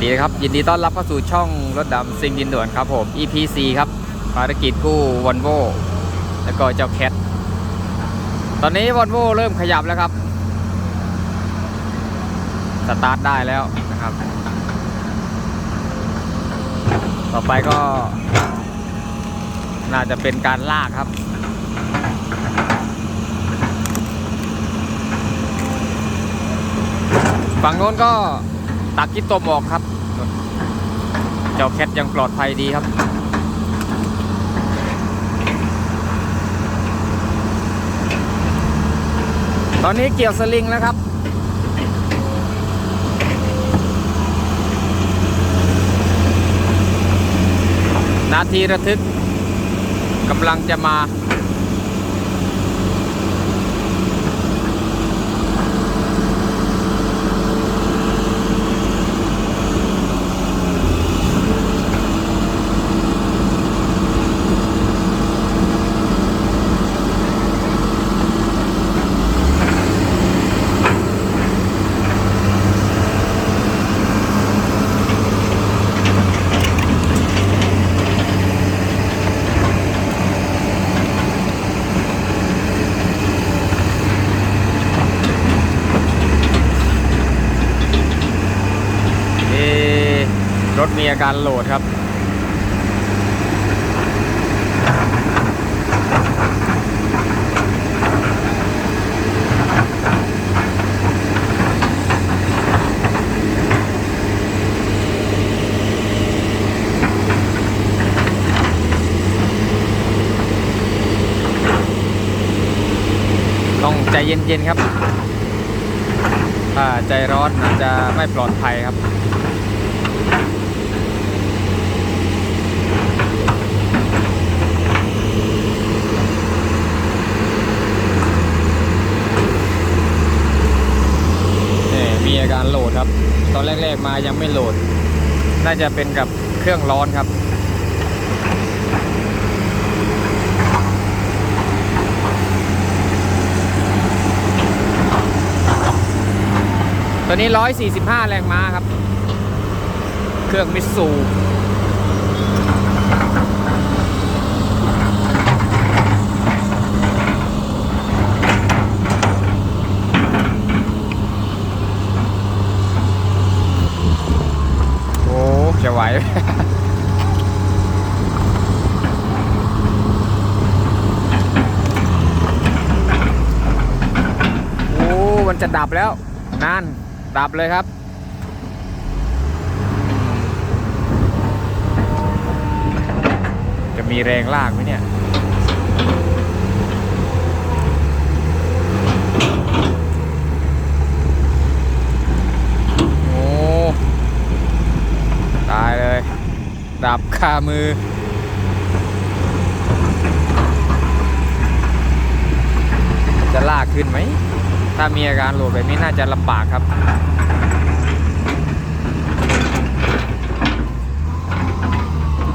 สดีครับ ยินดีต้อนรับเข้าสู่ช่องรถดำซิงดินด่วนครับผม EP 4 ครับภารกิจกู้วอลโวแล้วก็เจ้าแคทตอนนี้วอลโวเริ่มขยับแล้วครับ สตาร์ทได้แล้วนะครับ ต่อไปก็ น่าจะเป็นการลากครับฝั่งโน้นก็ ตักกิโตมออกครับ เจ้าแคทยังปลอดภัยดีครับ ตอนนี้เกี่ยวสลิงแล้วครับนาทีระทึกกำลังจะมา เอะรถ มีอาการโหลดครับ ต้องใจเย็นๆครับถ้าใจร้อนอาจจะไม่ปลอดภัยครับ นี่มีอาการโหลดครับ ต อนแรก ๆ มายังไม่โหลด น่าจะเป็นกับเครื่องร้อนครับตัวนี้ 145 แรงม้าครับ เครื่องมิสูซูโอ้ จะไหว โอ้ มัน จะดับแล้วนั่นดับเลยครับ จะมีแรงลากไหมเนี่ยโอ้ตายเลย ดับคามือจะลากขึ้นไหม ถ้ามีอาการโหลดแบบนี้น่าจะลำบากครับ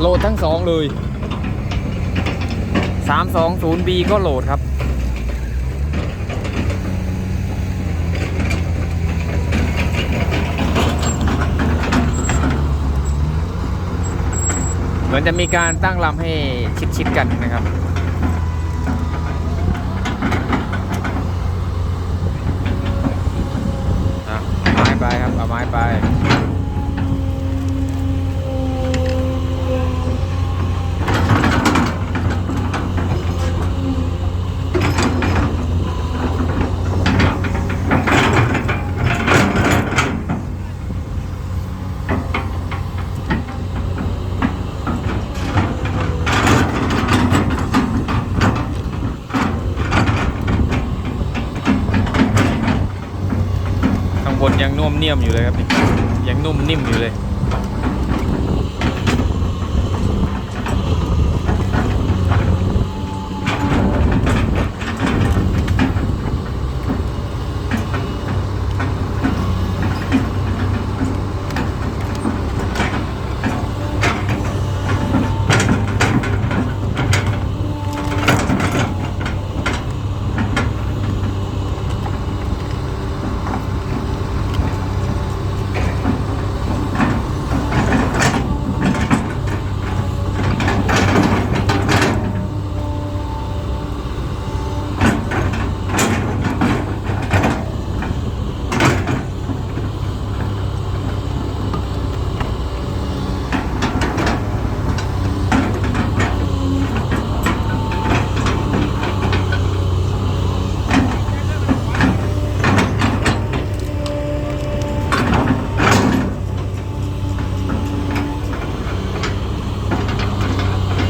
โหลดทั้งสองเลย 320B ก็โหลดครับ เหมือนจะมีการตั้งลำให้ชิดๆกันนะครับ อะเอา ไปครับ เอาไม้ไป ข้างบนยังนุ่ม เนียมอยู่เลยครับนี่ยังนุ่มนิ่มอยู่เลย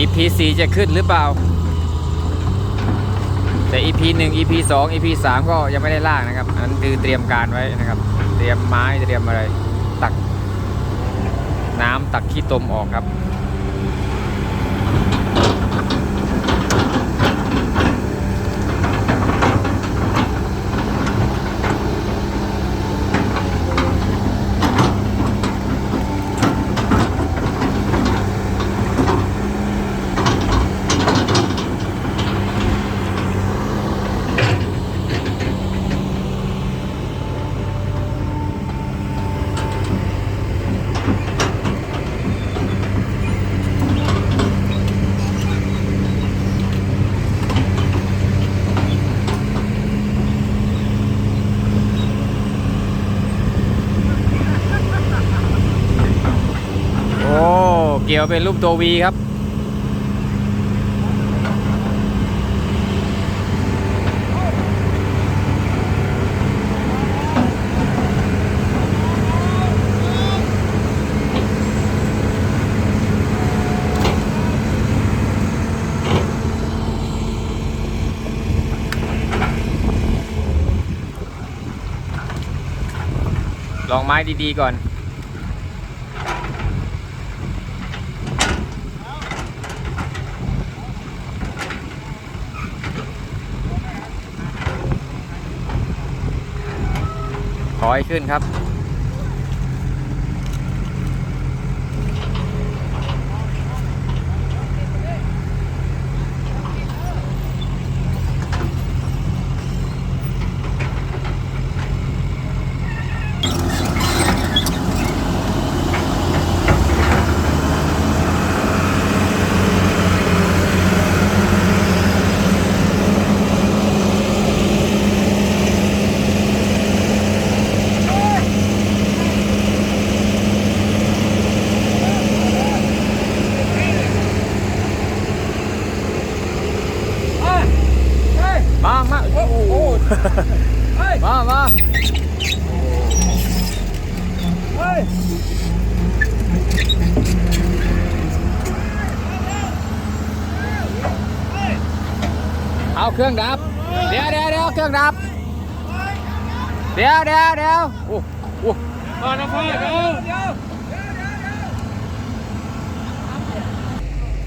EP 4จะขึ้นหรือเปล่า แต่ EP 1 EP 2 EP 3 ก็ยังไม่ได้ลากนะครับ อันนั้นคือเตรียมการไว้นะครับ เตรียมไม้เตรียมอะไร ตัก น้ำตักขี้ตมออกครับ โอ้ เกี่ยวเป็นรูปตัววีครับ ลองไม้ดีๆก่อน อให้ขึ้นครับ มามาโอ้โห มามาเอาเครื่องดับ เดี๋ยวเดี๋ยวเดี๋ยวเครื่องดับ เดี๋ยวเดี๋ยวเดี๋ยวโอ้โหมานะพ่อเดี๋ยว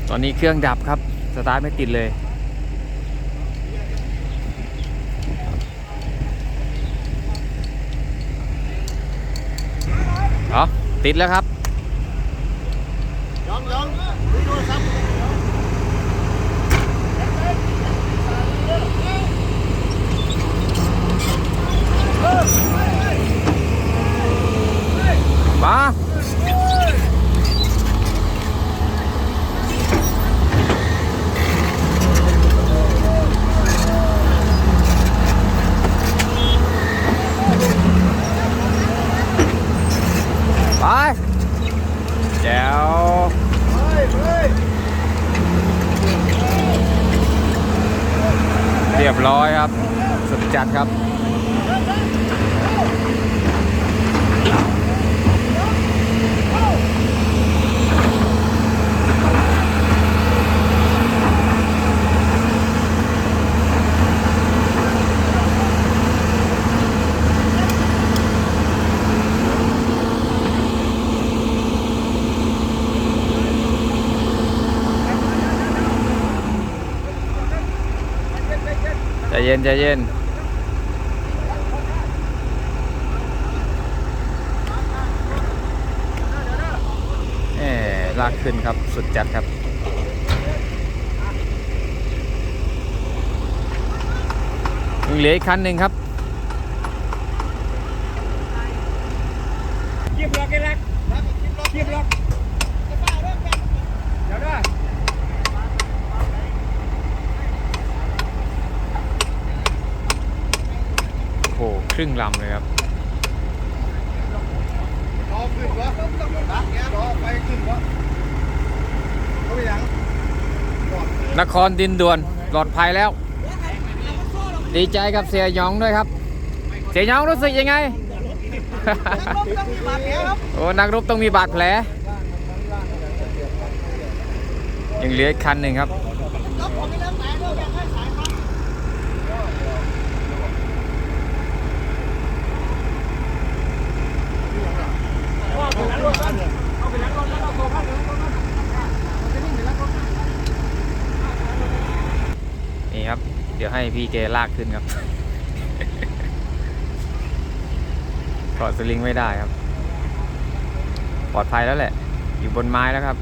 ตอนนี้เครื่องดับครับ สตาร์ทไม่ติดเลย ติดแล้วครับยองยองดูโทรศัพท์มา ไปแจ๋วเรียบร้อยครับ สุดจัดครับ เย็นใจเย็นแหมลากขึ้นครับสุดจัดครับยังเหลืออีกคันหนึ่งครับ เกียบล็อกไอ้รักเกียบล็อกเดี๋ยวได้ โอ้โห ครึ่งลำเลยครับรอขึ้นวะรักแกรอไปขึ้นวะเขาไปยังนครดินด่วนปลอดภัยแล้ว ดีใจกับเสียหยองด้วยครับ เสียหยองรู้สึกยังไงโอ้นักรบต้องมีบาดแผลยังเหลืออีกคันหนึ่งครับ นี่ครับ เดี๋ยวให้พี่เกลากขึ้นครับถอดสลิงไม่ได้ครับ ปลอดภัยแล้วแหละ อยู่บนไม้แล้วครับ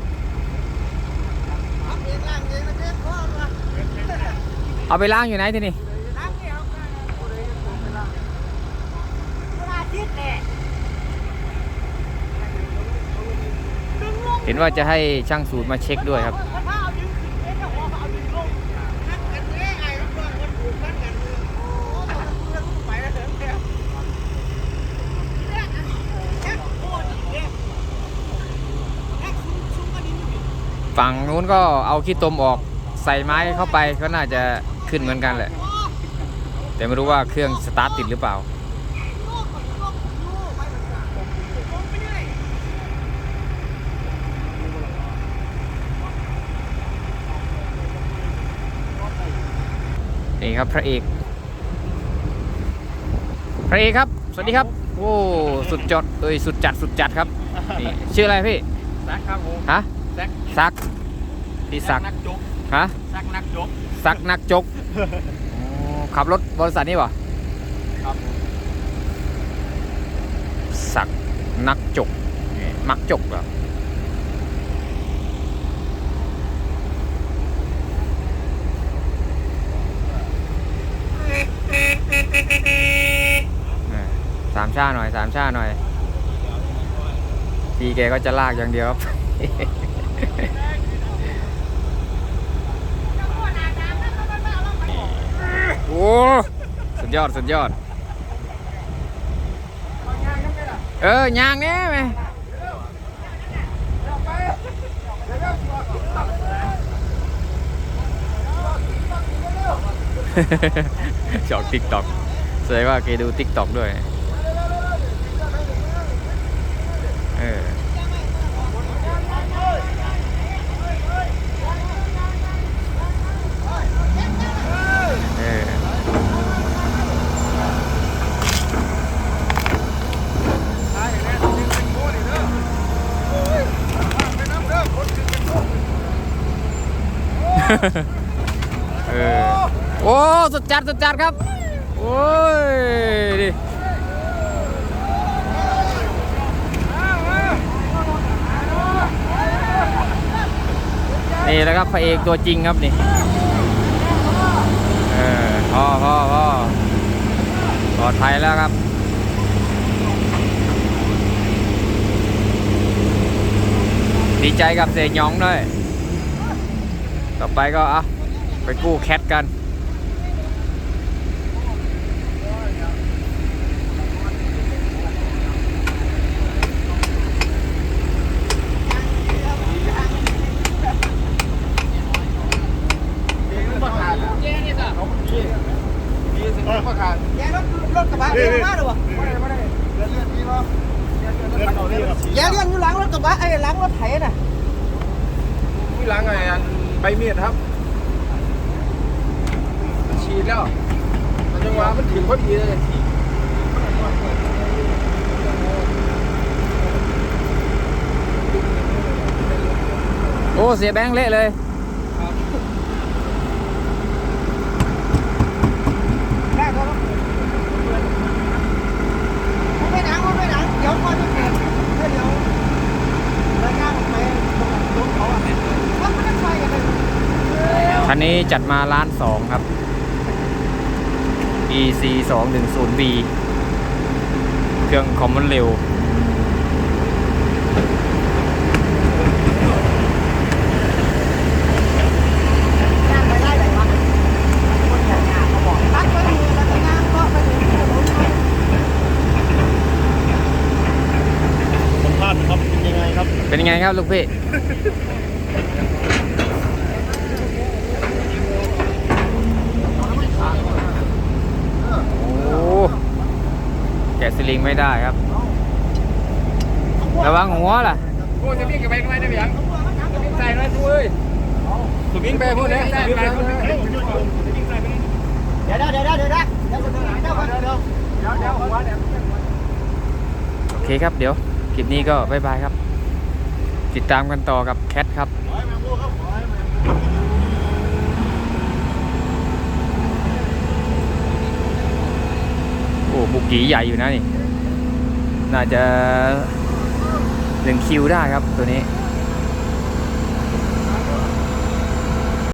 เอาไปล้างอยู่ไหนที่นี่เเห็นว่าจะให้ช่างสูตรมาเช็คด้วยครับ ฝั่งนู้นก็เอาขี้ตมออกใส่ไม้เข้าไปก็น่าจะขึ้นเหมือนกันแหละ แต่ไม่รู้ว่าเครื่องสตาร์ทติดหรือเปล่า นี่ครับพระเอก พระเอกครับ สวัสดีครับ โอ้ สุดจดเอ้ย สุดจัด สุดจัดครับ นี่ ชื่ออะไรพี่ซักครับผมฮะซักซัก พี่ซัก นักจกฮะซักนักจกซักนักจกโอ้ขับรถบริษัทนี้ป่ะครับผมสักนักจกนี่มักจกเหรอนี่ สามชาหน่อยสามชาหน่อย ทีแกก็จะลากอย่างเดียวครับโอ้สุดยอดสุดยอด เออยางเนี้ยไหมชอบติ๊กต็อก ดงว่าแกดูติ๊กต็อกด้วย เออเออเออโอ้ สุดจัด สุดจัดครับ โอ้ยดินี่แหละครับพระเอกตัวจริงครับนี่เออพ่อพ่อพ่อปลอดภัยแล้วครับดีใจกับเสยหยองด้วย ต่อไปก็อะไปกู้แคทกัน เองมาขาดเจ๊นี่จ้ะเขาพี่พี่ สิมาขาดแย่รถรถกระบะเลี้ยงมาหรือวะไม่ได้ไม่ได้เลื่อดเลื่อดนี่เนาะเลือดเลือดเขาเลือดแย่เลี้ยงอยู่หลังรถกระบะไอ้หลังรถไถน่ะที่ล้างไงอันใบเมียดครับฉีดแล้วมันจังหวะมันถึงพอดีเลยโอ้เสียแบงค์เละเลย ได้ก็รถไม่หนังไม่หนังเดี๋ยวก่อนจะเกิดเดี๋ยวรายงานออกไปรถเขาอะมันไม่ได้ไฟกันเลย คันนี้จัดมาล้านสองครับ EC 2 1 0 B เครื่องคอมมอนเร็วงานไปได้ไหนวะคนแข่งงานเขาบอกตัดไปดูแล้วก็งานก็ไปดูที่รถสัมภาษณ์ครับเป็นยังไงครับเป็นยังไงครับลูกพี่ิงไม่ได้ครับ ระวังหัวล่ะกูจะวิ่งไปทำไมได้ยังใส่เลยทุ้ยสมิงไปพูดเลยเดี๋ยวเดี๋ยวเดี๋ยวเดี๋ยวเดี๋ยวเดี๋ยวเดี๋ยวโอเคครับเดี๋ยวคลิปนี้ก็บายบายครับ ติดตามกันต่อกับแคทครับโอ้บุกีใหญ่อยู่นะนี่ น่าจะหนึ่งคิวได้ครับตัวนี้